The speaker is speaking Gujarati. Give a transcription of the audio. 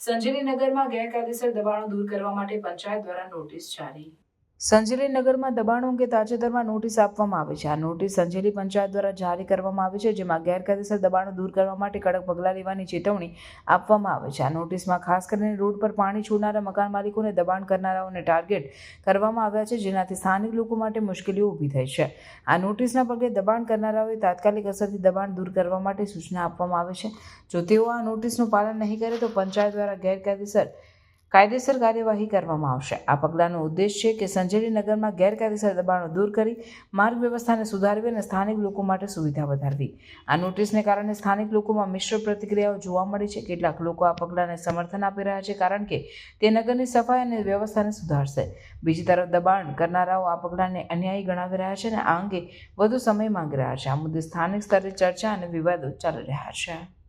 સંજેલીનગરમાં ગેરકાયદેસર દબાણો દૂર કરવા માટે પંચાયત દ્વારા નોટિસ જારી. સંજેલીનગરમાં દબાણો અંગે તાજેતરમાં નોટિસ આપવામાં આવી છે. આ નોટિસ સંજેલી પંચાયત દ્વારા જારી કરવામાં આવી છે, જેમાં ગેરકાયદેસર દબાણો દૂર કરવા માટે કડક પગલાં લેવાની ચેતવણી આપવામાં આવે છે. આ નોટિસમાં ખાસ કરીને રોડ પર પાણી છોડનારા મકાન માલિકોને દબાણ કરનારાઓને ટાર્ગેટ કરવામાં આવ્યા છે, જેનાથી સ્થાનિક લોકો માટે મુશ્કેલીઓ ઊભી થઈ છે. આ નોટિસના પગલે દબાણ કરનારાઓએ તાત્કાલિક અસરથી દબાણ દૂર કરવા માટે સૂચના આપવામાં આવે છે. જો તેઓ આ નોટિસનું પાલન નહીં કરે તો પંચાયત દ્વારા ગેરકાયદેસર કાયદેસર કાર્યવાહી કરવામાં આવશે. આ પગલાંનો ઉદ્દેશ છે કે સંજેલી નગરમાં ગેરકાયદેસર દબાણો દૂર કરી માર્ગ વ્યવસ્થાને સુધારવી અને સ્થાનિક લોકો માટે સુવિધા વધારવી. આ નોટિસને કારણે સ્થાનિક લોકોમાં મિશ્ર પ્રતિક્રિયાઓ જોવા મળી છે. કેટલાક લોકો આ પગલાંને સમર્થન આપી રહ્યા છે કારણ કે તે નગરની સફાઈ અને વ્યવસ્થાને સુધારશે. બીજી તરફ દબાણ કરનારાઓ આ પગલાંને અન્યાયી ગણાવી રહ્યા છે અને આ અંગે વધુ સમય માંગી રહ્યા છે. આ મુદ્દે સ્થાનિક સ્તરે ચર્ચા અને વિવાદો ચાલી રહ્યા છે.